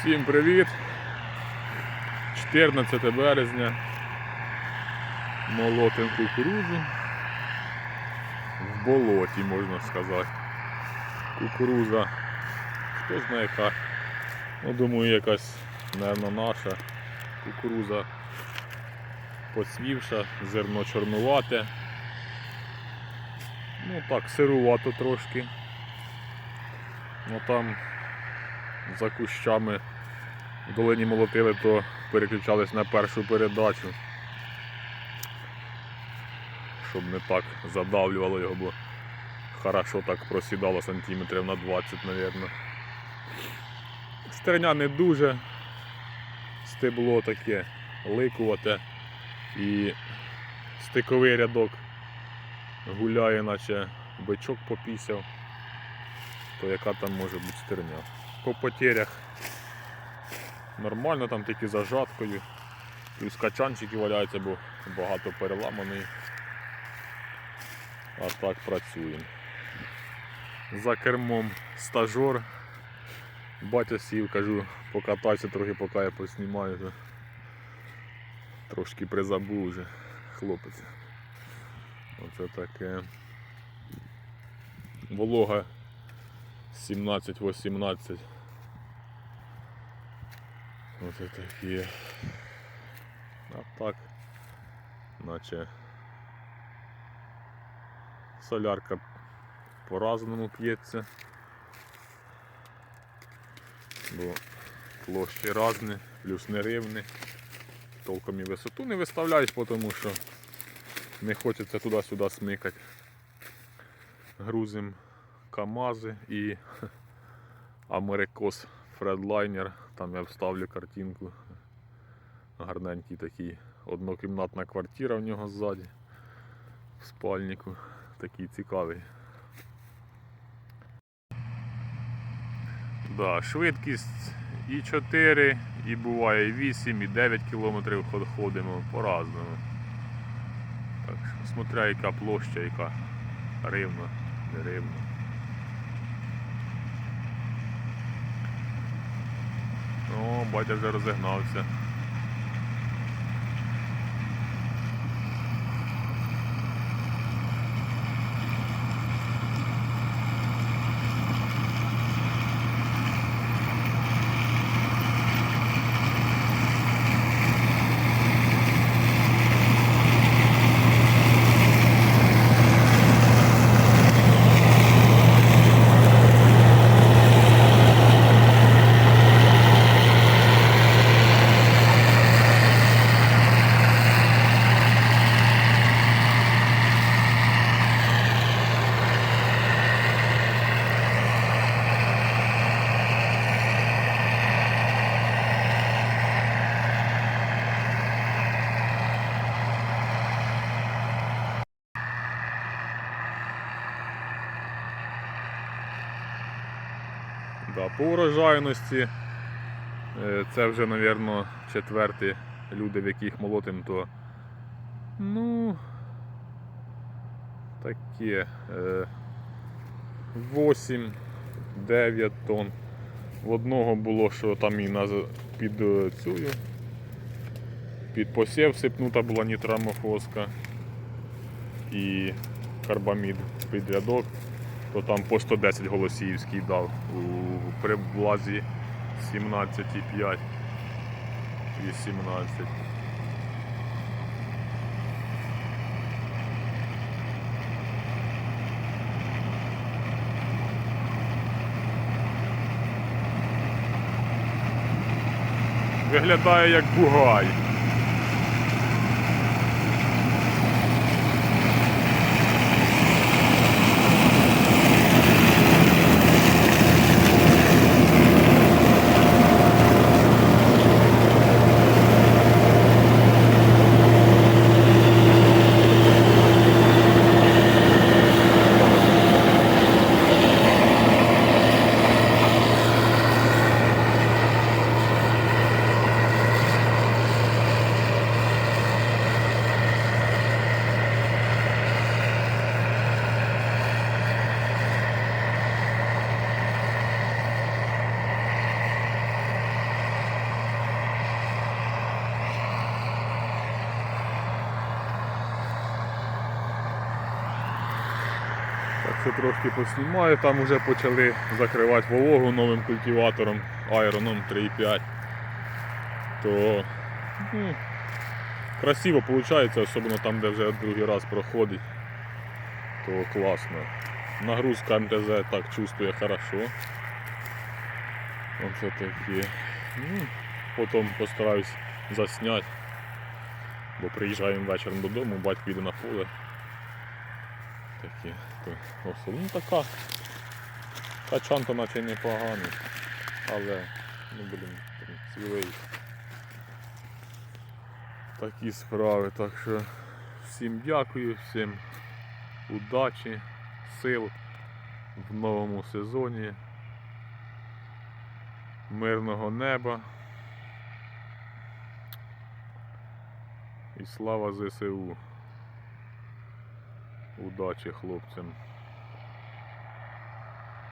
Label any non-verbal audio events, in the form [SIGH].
Всім привіт! 14 березня. Молотим кукурудзу. В болоті, можна сказати. Кукуруза. Хто знає яка. Ну, думаю, якась, мабуть, наша. Кукуруза посвівша, зерно чорнувате. Ну так, сирувато трошки. Ну там за кущами в долині молотили, то переключались на першу передачу. Щоб не так задавлювало його, бо хорошо так просідало сантиметрів на 20, мабуть. Стерня не дуже, стебло таке ликувате і стиковий рядок гуляє, наче бичок попісяв, то яка там може бути стерня. По потерях нормально, там тільки за жаткою. Плюс качанчики валяються, бо багато переламаний. А так працюємо. За кермом стажор. Батя сів, кажу, покатайся трохи, поки я поснімаю. то Трошки призабув вже хлопець. Оце таке. Волога 17-18. Оце такі. А так, наче солярка по-разному п'ється. Бо площі різні, плюс неривні. Толком і висоту не виставляють, тому що не хочеться туди-сюди смикати. Грузим КАМАЗи і [LAUGHS] Америкос Фредлайнер. Там я вставлю картинку. Гарненький такий однокімнатна квартира в нього ззаді. В спальнику. Такий цікавий. Да, швидкість і 4, і буває і 8, і 9 кілометрів ходимо по-разному. Так що, смотря яка площа, яка рівна, не рівна. О, батя вже розігнався. Да, по урожайності е, це вже, мабуть, четверті люди, в яких молотим, то ну таке 8-9 тонн. В одного було, що там і на, під е, цю під посів сипнута була нітрамофоска і карбамід під рядок то там по 110 голосіївський дав у при влазі 17,5 і 17. Виглядає як бугай. Ще трошки поснімаю, там вже почали закривати вологу новим культиватором Айроном 3.5. То ну, красиво виходить, особливо там, де вже другий раз проходить. То класно. Нагрузка МТЗ так чувствує хорошо. Оце такі. Ну, потім постараюсь засняти. Бо приїжджаємо вечором додому, батько йде на поле. Такі. Ну така. Качан то наче непоганий. Але, ну блін, цілий. Такі справи. Так що всім дякую, всім удачі, сил в новому сезоні. Мирного неба. І слава ЗСУ. Удачі хлопцям.